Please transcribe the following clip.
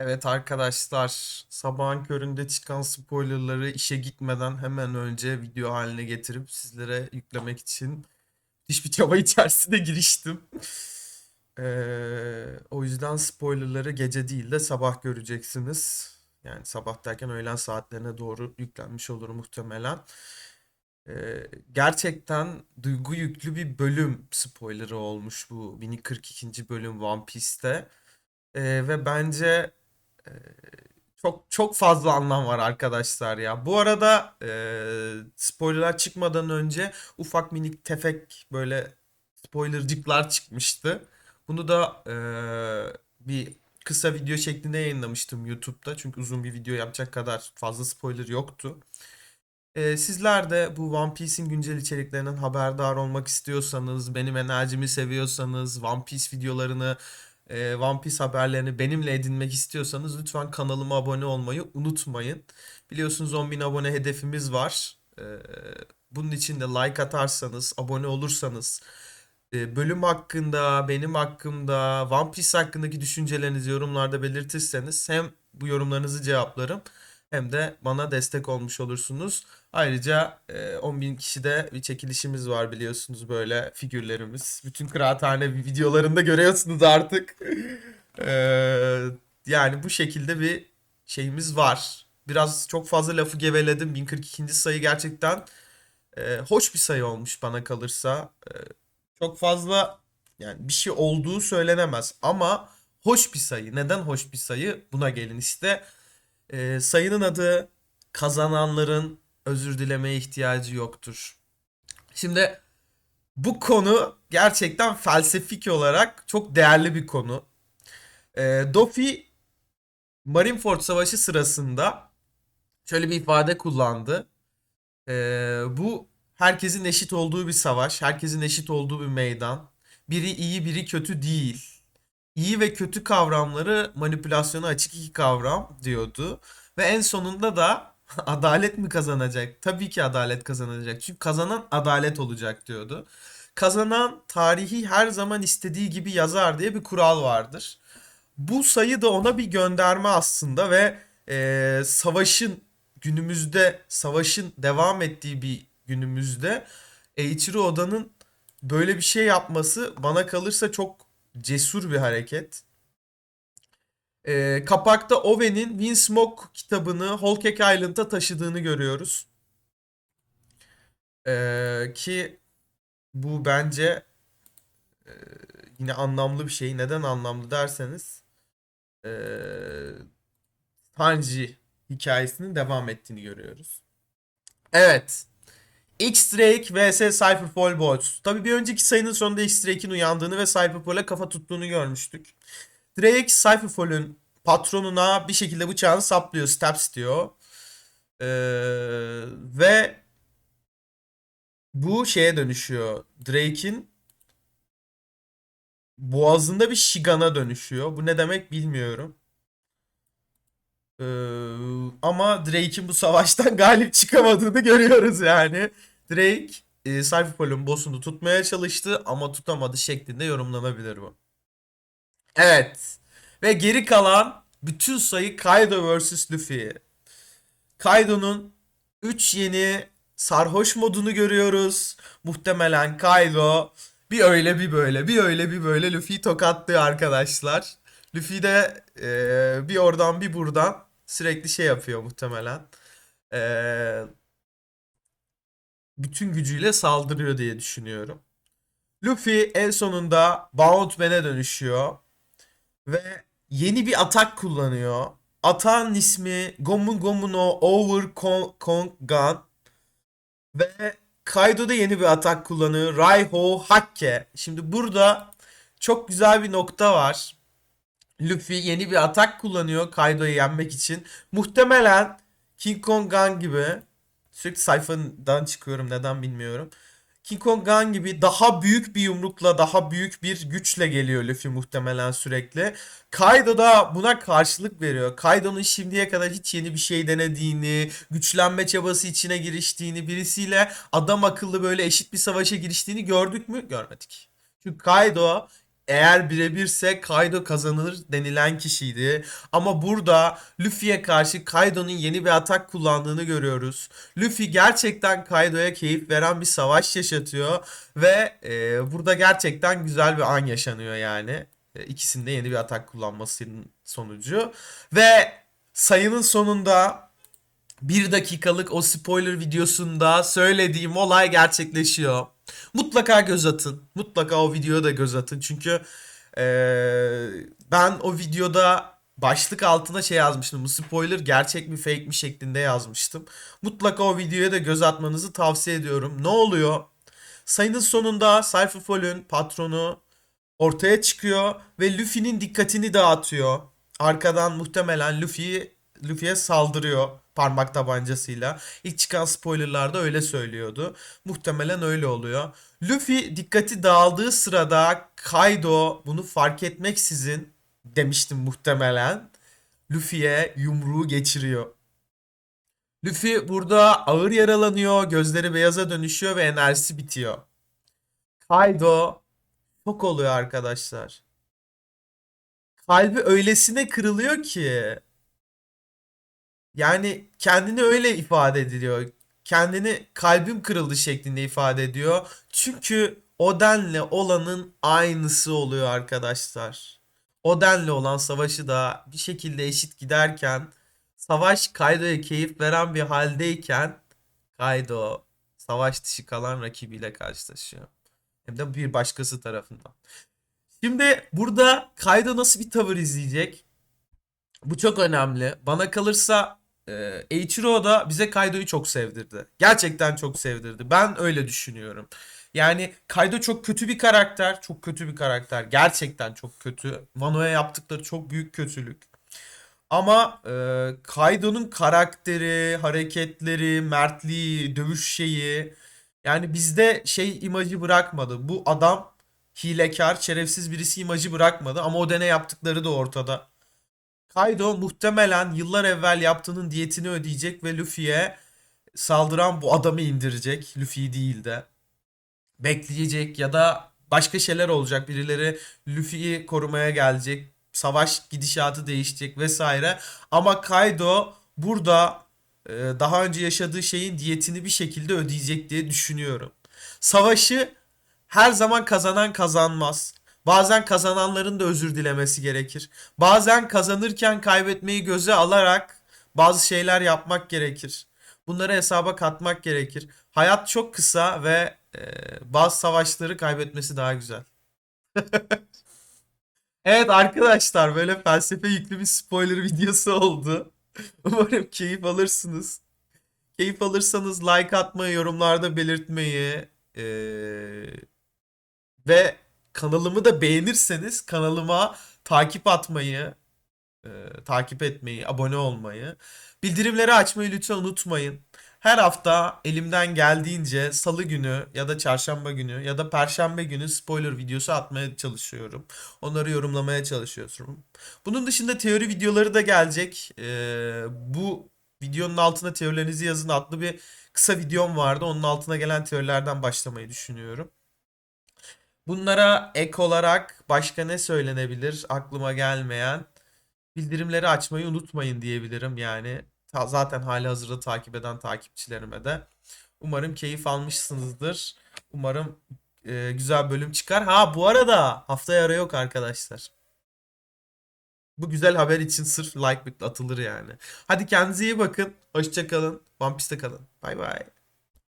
Evet arkadaşlar, sabahın köründe çıkan spoilerları işe gitmeden hemen önce video haline getirip sizlere yüklemek için hiçbir çaba içerisine giriştim. Ee, o yüzden spoilerları gece değil de sabah göreceksiniz. Yani sabah derken öğlen saatlerine doğru yüklenmiş olur muhtemelen. Ee, gerçekten duygu yüklü bir bölüm spoilerı olmuş bu 1042. bölüm One Piece'te. Ee, ve bence çok çok fazla anlam var arkadaşlar ya. Bu arada e, spoilerlar çıkmadan önce ufak minik tefek böyle spoilercıklar çıkmıştı. Bunu da e, bir kısa video şeklinde yayınlamıştım YouTube'da. Çünkü uzun bir video yapacak kadar fazla spoiler yoktu. E, sizler de bu One Piece'in güncel içeriklerinden haberdar olmak istiyorsanız, benim enerjimi seviyorsanız, One Piece videolarını e, One Piece haberlerini benimle edinmek istiyorsanız lütfen kanalıma abone olmayı unutmayın. Biliyorsunuz 10.000 abone hedefimiz var. E, bunun için de like atarsanız, abone olursanız, e, bölüm hakkında, benim hakkımda, One Piece hakkındaki düşüncelerinizi yorumlarda belirtirseniz hem bu yorumlarınızı cevaplarım hem de bana destek olmuş olursunuz. Ayrıca e, 10.000 kişide bir çekilişimiz var biliyorsunuz böyle figürlerimiz. Bütün kıraathane videolarında görüyorsunuz artık. E, yani bu şekilde bir şeyimiz var. Biraz çok fazla lafı geveledim. 1042. sayı gerçekten e, hoş bir sayı olmuş bana kalırsa. E, çok fazla yani bir şey olduğu söylenemez ama hoş bir sayı. Neden hoş bir sayı? Buna gelin işte. E, sayının adı kazananların özür dilemeye ihtiyacı yoktur. Şimdi bu konu gerçekten felsefik olarak çok değerli bir konu. E, Dofi Marineford Savaşı sırasında şöyle bir ifade kullandı. E, bu herkesin eşit olduğu bir savaş, herkesin eşit olduğu bir meydan. Biri iyi, biri kötü değil. İyi ve kötü kavramları manipülasyona açık iki kavram diyordu. Ve en sonunda da adalet mi kazanacak? Tabii ki adalet kazanacak. Çünkü kazanan adalet olacak diyordu. Kazanan tarihi her zaman istediği gibi yazar diye bir kural vardır. Bu sayı da ona bir gönderme aslında ve e, savaşın günümüzde savaşın devam ettiği bir günümüzde Eiichiro Oda'nın böyle bir şey yapması bana kalırsa çok cesur bir hareket. Ee, kapakta Owen'in Windsmoke kitabını Cake Island'a taşıdığını görüyoruz. Ee, ki bu bence e, yine anlamlı bir şey. Neden anlamlı derseniz e, Tanji hikayesinin devam ettiğini görüyoruz. Evet. X-Drake vs Cypherpol Bots. Tabii bir önceki sayının sonunda X-Drake'in uyandığını ve Cypherpol'e kafa tuttuğunu görmüştük. Drake Cypherpol'ün patronuna bir şekilde bıçağını saplıyor. Steps diyor. Ee, ve bu şeye dönüşüyor. Drake'in boğazında bir şigana dönüşüyor. Bu ne demek bilmiyorum. Ee, ama Drake'in bu savaştan galip çıkamadığını görüyoruz yani. Drake e, Cypherpol'ün boss'unu tutmaya çalıştı ama tutamadı şeklinde yorumlanabilir bu. Evet. Ve geri kalan bütün sayı Kaido vs Luffy. Kaido'nun 3 yeni sarhoş modunu görüyoruz. Muhtemelen Kaido bir öyle bir böyle bir öyle bir böyle Luffy'yi tokatlıyor arkadaşlar. Luffy de e, bir oradan bir buradan sürekli şey yapıyor muhtemelen. E, bütün gücüyle saldırıyor diye düşünüyorum. Luffy en sonunda Bound Man'e dönüşüyor. Ve yeni bir atak kullanıyor. Atağın ismi Gomu Gomu no Over Kong, Kong Gun. Ve Kaido da yeni bir atak kullanıyor. Raiho Hakke. Şimdi burada çok güzel bir nokta var. Luffy yeni bir atak kullanıyor Kaido'yu yenmek için. Muhtemelen King Kong Gun gibi sürekli sayfadan çıkıyorum neden bilmiyorum. King Kong Gun gibi daha büyük bir yumrukla, daha büyük bir güçle geliyor Luffy muhtemelen sürekli. Kaido da buna karşılık veriyor. Kaido'nun şimdiye kadar hiç yeni bir şey denediğini, güçlenme çabası içine giriştiğini, birisiyle adam akıllı böyle eşit bir savaşa giriştiğini gördük mü? Görmedik. Çünkü Kaido eğer birebirse Kaido kazanır denilen kişiydi. Ama burada Luffy'ye karşı Kaido'nun yeni bir atak kullandığını görüyoruz. Luffy gerçekten Kaido'ya keyif veren bir savaş yaşatıyor ve e, burada gerçekten güzel bir an yaşanıyor yani. E, ikisinde yeni bir atak kullanmasının sonucu ve sayının sonunda bir dakikalık o spoiler videosunda söylediğim olay gerçekleşiyor. Mutlaka göz atın. Mutlaka o videoya da göz atın. Çünkü eee, ben o videoda başlık altına şey yazmıştım. Bu spoiler gerçek mi fake mi şeklinde yazmıştım. Mutlaka o videoya da göz atmanızı tavsiye ediyorum. Ne oluyor? Sayının sonunda Cypherfoll'ün patronu ortaya çıkıyor ve Luffy'nin dikkatini dağıtıyor. Arkadan muhtemelen Luffy Luffy'ye saldırıyor parmak tabancasıyla. İlk çıkan spoilerlarda öyle söylüyordu. Muhtemelen öyle oluyor. Luffy dikkati dağıldığı sırada Kaido bunu fark etmeksizin demiştim muhtemelen. Luffy'ye yumruğu geçiriyor. Luffy burada ağır yaralanıyor, gözleri beyaza dönüşüyor ve enerjisi bitiyor. Kaido şok oluyor arkadaşlar. Kalbi öylesine kırılıyor ki. Yani kendini öyle ifade ediliyor. Kendini kalbim kırıldı şeklinde ifade ediyor. Çünkü Oden'le olanın aynısı oluyor arkadaşlar. Oden'le olan savaşı da bir şekilde eşit giderken savaş Kaido'ya keyif veren bir haldeyken Kaido savaş dışı kalan rakibiyle karşılaşıyor. Hem de bir başkası tarafından. Şimdi burada Kaido nasıl bir tavır izleyecek? Bu çok önemli. Bana kalırsa e, Eiichiro da bize Kaido'yu çok sevdirdi. Gerçekten çok sevdirdi. Ben öyle düşünüyorum. Yani Kaido çok kötü bir karakter. Çok kötü bir karakter. Gerçekten çok kötü. Wano'ya yaptıkları çok büyük kötülük. Ama e, Kaido'nun karakteri, hareketleri, mertliği, dövüş şeyi yani bizde şey imajı bırakmadı. Bu adam hilekar, şerefsiz birisi imajı bırakmadı ama o dene yaptıkları da ortada. Kaido muhtemelen yıllar evvel yaptığının diyetini ödeyecek ve Luffy'ye saldıran bu adamı indirecek. Luffy değil de. Bekleyecek ya da başka şeyler olacak. Birileri Luffy'yi korumaya gelecek. Savaş gidişatı değişecek vesaire. Ama Kaido burada e, daha önce yaşadığı şeyin diyetini bir şekilde ödeyecek diye düşünüyorum. Savaşı her zaman kazanan kazanmaz. Bazen kazananların da özür dilemesi gerekir. Bazen kazanırken kaybetmeyi göze alarak bazı şeyler yapmak gerekir. Bunları hesaba katmak gerekir. Hayat çok kısa ve e, bazı savaşları kaybetmesi daha güzel. Evet arkadaşlar böyle felsefe yüklü bir spoiler videosu oldu. Umarım keyif alırsınız. Keyif alırsanız like atmayı, yorumlarda belirtmeyi eee, ve kanalımı da beğenirseniz kanalıma takip atmayı, eee, takip etmeyi, abone olmayı, bildirimleri açmayı lütfen unutmayın. Her hafta elimden geldiğince salı günü ya da çarşamba günü ya da perşembe günü spoiler videosu atmaya çalışıyorum. Onları yorumlamaya çalışıyorum. Bunun dışında teori videoları da gelecek. Ee, bu videonun altına teorilerinizi yazın adlı bir kısa videom vardı. Onun altına gelen teorilerden başlamayı düşünüyorum. Bunlara ek olarak başka ne söylenebilir aklıma gelmeyen? Bildirimleri açmayı unutmayın diyebilirim yani. Zaten hali hazırda takip eden takipçilerime de. Umarım keyif almışsınızdır. Umarım e, güzel bölüm çıkar. Ha bu arada haftaya ara yok arkadaşlar. Bu güzel haber için sırf like atılır yani. Hadi kendinize iyi bakın. Hoşça kalın. One Piece'te kalın. Bay bay.